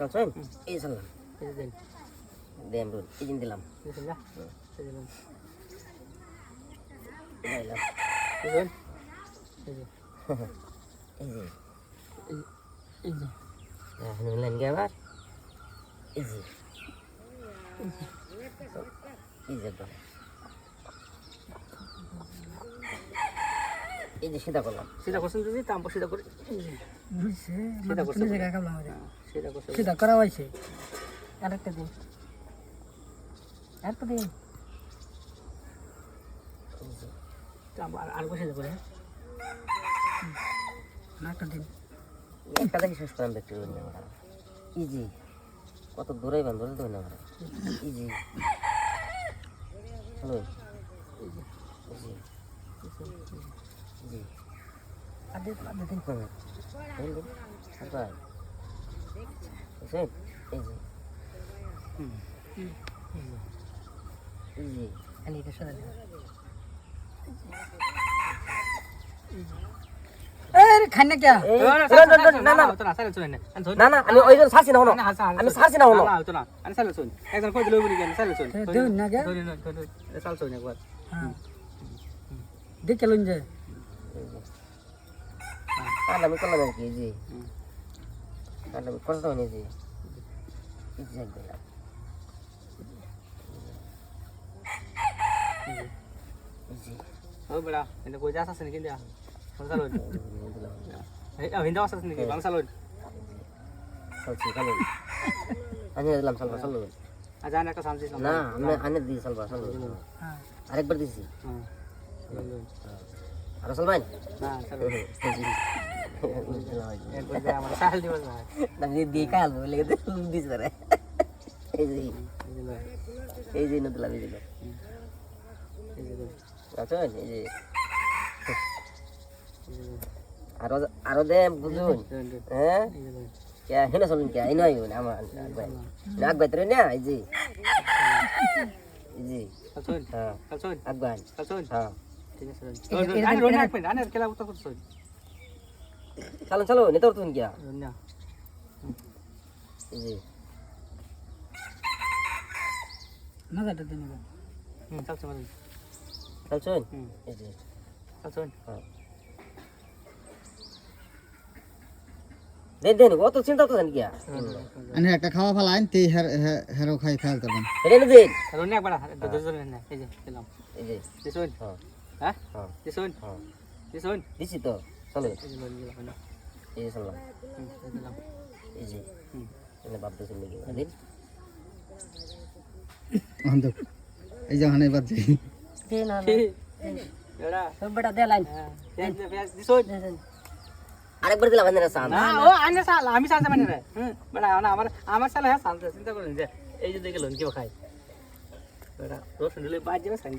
এই চললাম যে দেন। দেন। রুল এই দিন। দিলাম যে। কি আবার। এই সেটা করলাম। সেটা করছেন যদি তাম্প সেটা করে। সেটা করছে সেটা করা হয়েছে। আরেকটা দিন। আরেকটা দিন। আর আর বসে করে একটা দিন। একটা দেখি শেষ করেন দেখতে ইজি। কত দূরে বান ধরে আমরা। ইজি। হ্যালো। ইজি। ইজি। আর দিন আর দিন। হুম দেখে লুন যে আমি করলাম আর কি জি জি ও বড়া এটা কই যাস আছে নাকি দিয়া এই হিন্দা আছে নাকি বাংলা সাল চলছি কালো আমি দিলাম সালবা সালো আনা একটা সামজি না আমি আনে দিই সালবা সালো আরেকবার দিছি। হ্যাঁ। আরও সালবান না এই যে নদলাম এই যে আচ্ছা এই যে আরও আরও দে বুঝুন হ্যাঁ কে হেনে চলুন কে এই নয় আমার আগবাই আগবাই তোর না এই যে এই যে হ্যাঁ হ্যাঁ চলো চলো নেতা তুন কিয়া রোনা না? দাদা দিন হুম এই যে। সাল হ্যাঁ। দেন দেন অত চিন্তা তো জান কিয়া আনে একটা খাওয়া ফেলাইন তে হের হেরো খাই ফেলতে পারেন এটা নে দেন। রোনা একবার দুজন না এই যে দিলাম এই যে। দিছুন হ্যাঁ। হ্যাঁ? হ্যাঁ। দিছুন? হ্যাঁ। দিছুন? দিছি তো চলো। এই যে লোন দিলাম না? এই যে চললাম এই যে এনে বাপ দিছিল নাকি? দিন। অন্ধ এই যে হানে বাদ যাই দে না এড়া সব বড় দে লাইন। হ্যাঁ পেঁয়াজ দে পেঁয়াজ দিছুন? আরেকবার দিলাম এনে সান না ও আনে সাল আমি সাল মানে রে। হুম না আমার আমার সাল হ্যাঁ সাল চিন্তা করেন যে এই যে দেখে লোন কি খাই বড়া রোজ দিলে বাজ যাবে সাইন